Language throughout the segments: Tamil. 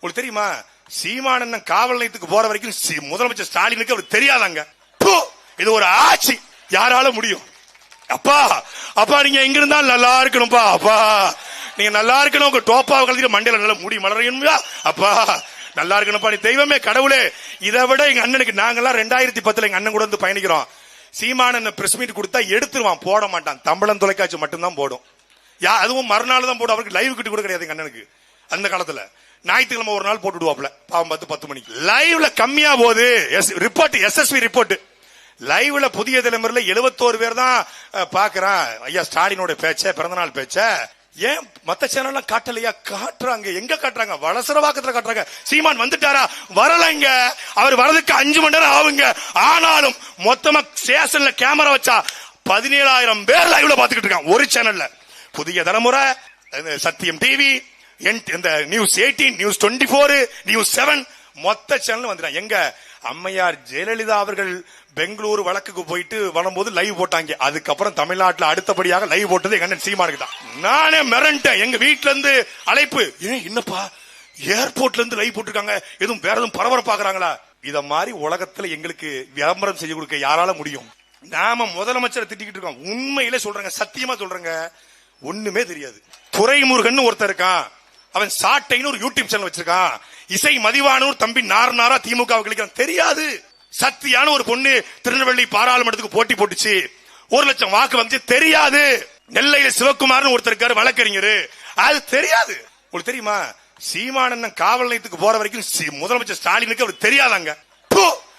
உங்களுக்கு தெரியுமா? சீமானந்தன் காவல் நிலையத்துக்கு போற வரைக்கும் முதலமைச்சர் ஸ்டாலினுக்கு அவர் தெரியாதாங்க. இது ஒரு ஆட்சி. யாரால முடியும்? அப்பா அப்பா நீங்க எங்க இருந்தாலும் நல்லா இருக்கணும்ப்பா அப்பா. நீங்க நல்லா இருக்கணும் உங்க டோப்பா கலந்துட்டு மண்டையில நல்லா முடி மலரையும்யா அப்பா. நல்லா இருக்கணும்ப்பா நீ தெய்வமே கடவுளே. இதை விட எங்க அண்ணனுக்கு நாங்கெல்லாம் ரெண்டாயிரத்தி பத்துல எங்க அண்ணன் கூட வந்து பயணிக்கிறோம். சீமானன் பிரஸ் மீட் கொடுத்தா எடுத்துருவான் போட மாட்டான். தம்பளம் தொலைக்காட்சி மட்டும்தான் போடும். யா அதுவும் மறுநாள் தான் போடும். அவருக்கு லைவ் கிட்ட கூட கிடையாது எங்க அண்ணனுக்கு. அந்த காலத்துல. ஞாயிற்றுக்கிழமை ஒரு நாள் போட்டுடுவாப்ல பாவம் பத்து பத்து மணிக்கு. லைவ்ல கம்மியா போகுது. ரிப்போர்ட் எஸ்எஸ்பி ரிப்போர்ட் லைவ்ல புதிய தலைமுறையில் எழுபத்தோரு பேர் தான் பாக்குறான். ஐயா ஸ்டாலினோட பேச்ச பிறந்தநாள் பேச்ச. ஏன் மத்த சேனல்லாம் காட்டலையா? காட்டுறாங்க. எங்க காட்டுறாங்க? வளசர வாக்கத்துல காட்டுறாங்க. சீமான் வந்துட்டாரா? வரலைங்க அவர் வரதுக்கு அஞ்சு மணி நேரம் ஆகுங்க. ஆனாலும் மொத்தமா ஸ்டேஷன்ல கேமரா வச்சா பதினேழாயிரம் பேர் லைவ்ல பாத்துக்கிட்டு இருக்கான். ஒரு சேனல்ல புதிய தலைமுறை சத்தியம் டிவி இந்த news eighteen news twenty four news seven மொத்த சேனல் வந்துட்டான். எங்க? அம்மையார் ஜெயலலிதா அவர்கள் பெங்களூரு வழக்குக்கு போயிட்டு வரும்போது லைவ் போட்டாங்க. அதுக்கப்புறம் தமிழ்நாட்டில் அடுத்தபடியாக லைவ் போட்டது எங்க அண்ணன் சீமானுக்கு தான் நானே மிரண்டேன். எங்க வீட்டுல இருந்து அழைப்பு. ஏன் என்னப்பா? ஏர்போர்ட்ல இருந்து லைவ் போட்டிருக்காங்க. எதுவும் வேற எதுவும் பரபரப்பாக்குறாங்களா இத மாதிரி உலகத்துல எங்களுக்கு விளம்பரம் செய்ய கொடுக்க யாரால முடியும்? நாம முதலமைச்சரை திட்டிக்கிட்டு இருக்கோம். உண்மையிலே சொல்றேங்க. சத்தியமா சொல்றேங்க. ஒண்ணுமே தெரியாது. துறைமுருகன் ஒருத்தர் இருக்கான். அவன் சாட்டைன்னு ஒரு யூடியூப் சேனல் வச்சிருக்கான். இசை மதிவானூர் தம்பி நார் நாரா திமுக கிளிக்கிறான் தெரியாது. சக்தியான ஒரு பொண்ணு திருநெல்வேலி பாராளுமன்றத்துக்கு போட்டி போட்டுச்சு. ஒரு லட்சம் வாக்கு வந்து தெரியாது. நெல்லையில சிவகுமார்னு ஒருத்தர் இருக்காரு வழக்கறிஞர். அது தெரியாது. உங்களுக்கு தெரியுமா? சீமானந்தன் காவல் நிலையத்துக்கு போற வரைக்கும் முதலமைச்சர் ஸ்டாலினுக்கு அவர் தெரியாதாங்க.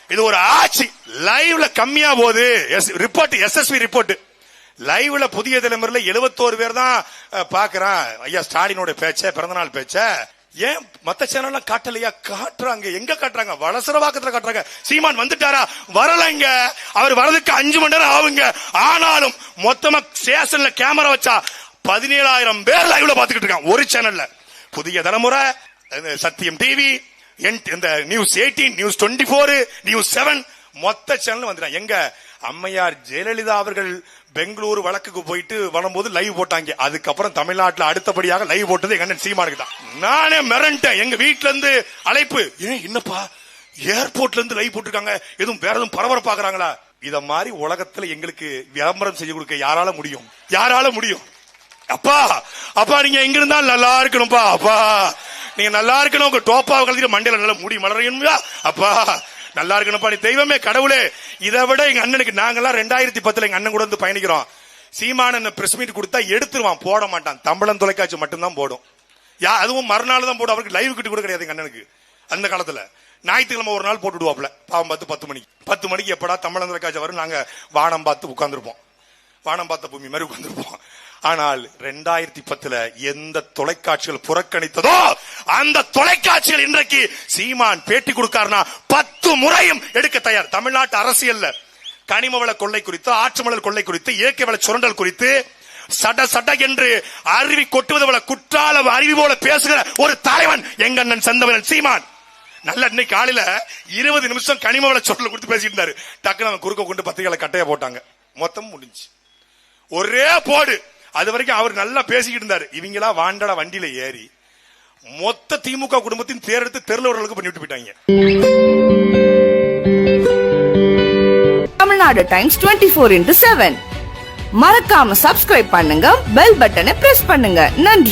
இது ஒரு ஆட்சி. லைவ்ல கம்மியா போகுது. Report SSP report. லைவ்ல புதிய தலைமுறையில எழுபத்தோரு பேர் தான் பாக்குறான். ஐயா ஸ்டாலினோட பேச்ச பிறந்தநாள் பேச்ச. ஏன் மத்த சேனல்லாம் காட்டலையா? காட்டுறாங்க. எங்க காட்டுறாங்க? வளசர வாக்கத்துல காட்டுறாங்க. சீமான் வந்துட்டாரா? வரலைங்க அவர் வரதுக்கு அஞ்சு மணி நேரம் ஆகுங்க. ஆனாலும் மொத்தமா ஸ்டேஷன்ல கேமரா வச்சா பதினேழாயிரம் பேர் லைவ்ல பாத்துக்கிட்டு இருக்கான் ஒரு சேனல்ல. புதிய தலைமுறை சத்தியம் டிவி இந்த news eighteen news twenty four news seven மொத்த சேனல் வந்துட்டான் எங்க? அம்மையார் ஜெயலலிதா அவர்கள் பெங்களூரு வழக்குக்கு போயிட்டு வரும்போது லைவ் போட்டாங்க. அதுக்கப்புறம் தமிழ்நாட்டில் அடுத்தபடியாக லைவ் போட்டது எங்க அண்ணன் சீமானுக்கு தான். நானே மிரண்டேன். எங்க வீட்டுல இருந்து அழைப்பு. ஏன் என்னப்பா? ஏர்போர்ட்ல இருந்து லைவ் போட்டிருக்காங்க. எதுவும் வேற எதுவும் பரபரப்பாக்குறாங்களா? இத மாதிரி உலகத்துல எங்களுக்கு விளம்பரம் செய்ய கொடுக்க யாரால முடியும்? யாரால முடியும்? அப்பா அப்பா நீங்க எங்க இருந்தா நல்லா இருக்கணும்ப்பா அப்பா. நீங்க நல்லா இருக்கணும். உங்க டோப்பா கலந்துட்டு மண்டையில நல்லா முடி மலரையும்யா அப்பா. நல்லா இருக்கணும்ப்பா நீ தெய்வமே கடவுளே. இதை விட எங்க அண்ணனுக்கு நாங்கெல்லாம் ரெண்டாயிரத்தி பத்துல எங்க அண்ணன் கூட வந்து பயணிக்கிறோம். சீமானன் பிரஸ் மீட் கொடுத்தா எடுத்துருவான் போட மாட்டான். தமிழன் தொலைக்காட்சி மட்டும்தான் போடும். யா அதுவும் மறுநாள் தான் போடும். அவருக்கு லைவ் கிட்ட கூட கிடையாது எங்க அண்ணனுக்கு. அந்த காலத்துல. ஞாயிற்றுக்கிழமை ஒரு நாள் போட்டு விடுவாப்ல பாவம் பார்த்து பத்து மணிக்கு. பத்து மணிக்கு எப்படா தமிழன் தொலைக்காட்சி வரும் நாங்க வானம் பார்த்து உட்காந்துருப்போம் வானம் பார்த்த பூமி மாதிரி உட்காந்துருப்போம் ஆனால் ரெண்டாயிரத்தி பத்துல எந்த தொலைக்காட்சிகள் புறக்கணித்ததோ அந்த தொலைக்காட்சிகள் இன்றைக்கு சீமான் பேட்டி கொடுக்காருனா பத்து முறையும் எடுக்க தயார். தமிழ்நாட்டு அரசியல்ல கனிம வள கொள்ளை குறித்து ஆற்றுமணல் கொள்ளை குறித்து இயற்கை வள சுரண்டல் குறித்து சட சட என்று அருவி கொட்டுவது போல குற்றால அருவி போல பேசுகிற ஒரு தலைவன் எங்க அண்ணன் செந்தவன் சீமான். நல்ல இன்னைக்கு காலையில இருபது நிமிஷம் கனிம வள கொடுத்து பேசிட்டு இருந்தாரு. டக்குனு அவன் குறுக்க கொண்டு பத்திரிகையில கட்டைய போட்டாங்க. மொத்தம் முடிஞ்சு. ஒரே போடு. அது வரைக்கும் அவர் நல்லா பேசிக்கிட்டு இருந்தார். இவங்களா வாண்டடா வண்டியில ஏறி மொத்த திமுக குடும்பத்தின் பேரெடுத்து தெருளவர்களுக்கு பண்ணிவிட்டு போயிட்டாங்க. Tamil Nadu times twenty four into seven மறக்காம சப்ஸ்கிரைப் பண்ணுங்க பெல் பட்டனை பிரஸ் பண்ணுங்க. நன்றி.